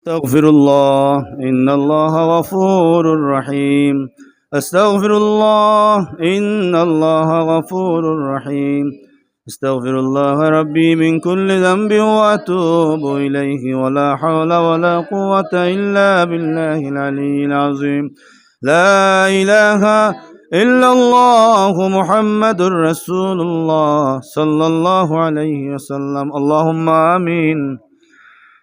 أستغفر الله إن الله غفور رحيم. أستغفر الله إن الله غفور رحيم. أستغفر الله ربي من كل ذنب وأتوب إليه ولا حول ولا قوة إلا بالله العلي العظيم. لا إله إلا الله محمد رسول الله صلى الله عليه وسلم. اللهم آمين.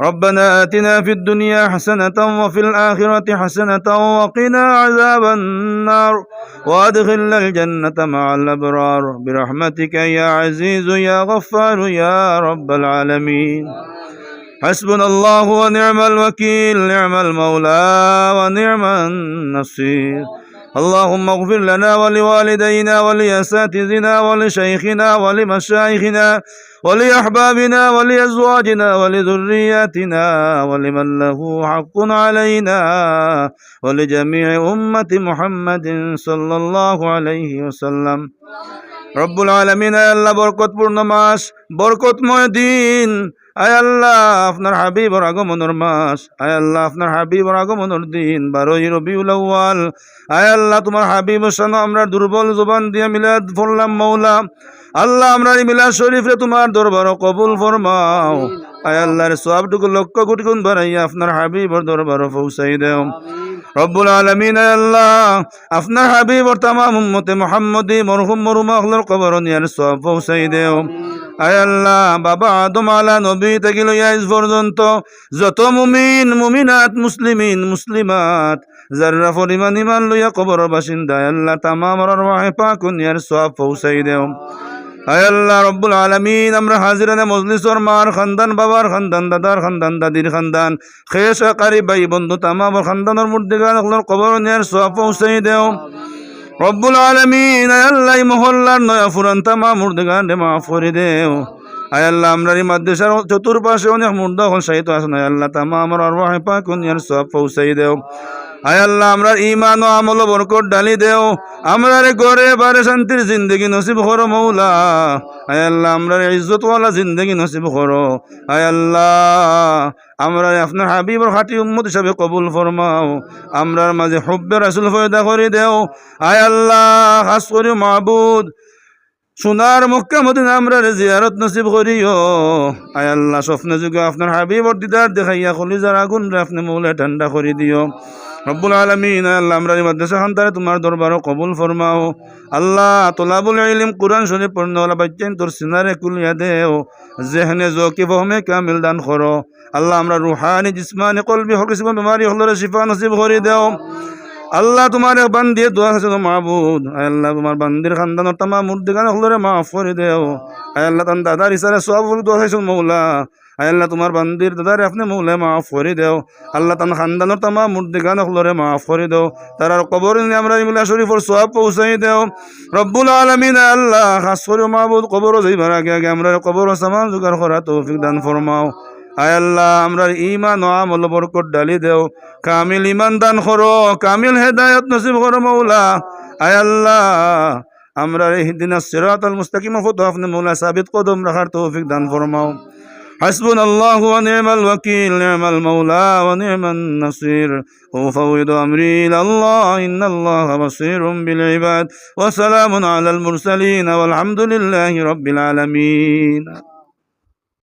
ربنا آتنا في الدنيا حسنة وفي الآخرة حسنة وقنا عذاب النار. وأدخلنا الجنة مع الأبرار. برحمتك يا عزيز يا غفار يا رب العالمين. حسبنا الله ونعم الوكيل نعم المولى ونعم النصير. اللهم اغفر لنا ولوالدينا ولأساتذنا ولشيخنا ولمشايخنا ولأحبابنا ولأزواجنا ولذرياتنا ولمن له حق علينا ولجميع أمة محمد صلى الله عليه وسلم رب العالمين يا الله بركة برنماش بركة مدين আয় আল্লাহ, আপনার হাবিবর আগমনের মাস। আয় আল্লাহ, আপনার হাবিবর আগমনের দিন। বারোই রবিউল আউয়াল। আয় আল্লাহ, তোমার হাবিব সান আমরা দুর্বল জবান দিয়ে মিলাদ ফরলাম মৌলা আল্লাহ, আমরা মিলাদ শরীফে তোমার দরবার কবুল ফরমাও। আয় আল্লাহর সবটুকু লক্ষ কোটি গুণ বাড়াইয়া আপনার হাবিবর দরবার পৌঁছাই দেও। রব্বুল আলমিন আল্লাহ, আপনার হাবিবর তামাম মোহাম্মদী মরহুম মরুমা হলর কবর নিয়ার সব পৌঁছাই দেও। আল্লাহ, বাবা আদম আলা নবী থেকে লইয়া আজ পর্যন্ত যত মুমিন, মুমিনাত, মুসলিমিন, মুসলিমাত যারা পরিমাণ ইমান লইয়া কবর বাসিন্দা আল্লাহ, তামাম রহে পাক নিয়ার সব পৌঁছাই দেও। আল্লাহ, রব্বুল আলমিন, আমরা হাজিরানে মজলিসর মার খানদান, বাবার খানদান, দাদার খানদান, দাদির খানদান খেস কারি ভাই বন্ধু তামাবর খানদানের মুর্দিগান কবর নিয়ার সব পৌঁছাই দেও। রব্বুল আলমিন, আয় আল্লাহ এই মহল্লার নয়া ফুরান তামা মুর্দিগান মাফ করে দেও। আয় আল্লাহ আমরা এই মাদ্রাসার চতুর্পাশে অনেক মুর্দা হল সাহিত্য আছে আয় আল্লাহ তামা আমার আরবাহে পাকুন ইয়ার সব পৌঁছাই দেও। আয় আল্লাহ, আমরা ইমান ও আমল বরকত ডালি দেও। আমরা গরে বারে শান্তির জিন্দগি নসিব করো, মৌলা। আয় আল্লাহ, আমরা ইজ্জতওয়ালা জিন্দগি নসিব করো। আয় আল্লাহ, আমরা আপনার হাবিবর খাটি উম্মত হিসাবে কবুল ফরমাও। আমরার মাঝে হব্বে রাসুল ফয়দা করে দেও। আয় আল্লাহ, খাস করি মাহবুদ। সোনার মক্কা মদিনা আমরা জিয়ারত নসিব করিও। আয় আল্লাহ, স্বপ্নে যুগে আপনার হাবিবর দিদার দেখাইয়া কলিজার আগুন আপনি মৌলে ঠান্ডা করে দিও। রব্বুল আলমিন, আল্লাহ আমরা মাদ্রাসা খান্তারে তোমার দরবারও কবুল ফরমাও। আল্লাহ তোলাবুল ইলিম কুরআন শরীফ পড়নেওয়ালা বাচ্চাইন তোর সিনারে কুলিয়া দেও, জেহনে জোকি ফহমে কামিল দান করো। আল্লাহ আমরা রুহানি জিসমানি কলবি হক কিসিম বেমারি হলরে শিফা নসিব করে দেও। আল্লাহ তোমার এক বান্দিয়ে দোয়া আছে তো মাহবুদ আল্লাহ তোমার বান্দির খানদানোর তামা মুর্দিগান হলরে মাফ করে দেও। আল্লাহ তান দাদার ইসারে সব দোয়া আছে মৌলা আয় আল্লাহ তোমার বান্দির দাদারে আপনি মৌলে মাফ করে দেও। আল্লাহ তান খানদানোর তামা মুর্দিগান হলরে মাফ করে দেও। তার কবর আমরা ইমুল্লা শরীফর সব পৌঁছাই দেও। রব্বুল আলমিন আল্লাহ খাস করে মাহবুদ কবর যাইবার আগে আগে আমরা কবর সামান জোগাড় করা তৌফিক দান ফরমাও। আয় আল্লাহ, আমরা ইমান ও আমল বরকত ডালি দেও। কামিল ইমান দান করো, কামিল হেদায়ত নসিব করো মৌলা। আয় আল্লাহ, আমরা এই দিন সিরাত আল মুস্তাকিম ফতো আপনি মৌলা সাবিত কদম রাখার তৌফিক দান ফরমাও। حسبنا الله ونعم الوكيل نعم المولى ونعم النصير. وفوض أمري إلى الله إن الله بصير بالعباد. وسلام على المرسلين والحمد لله رب العالمين.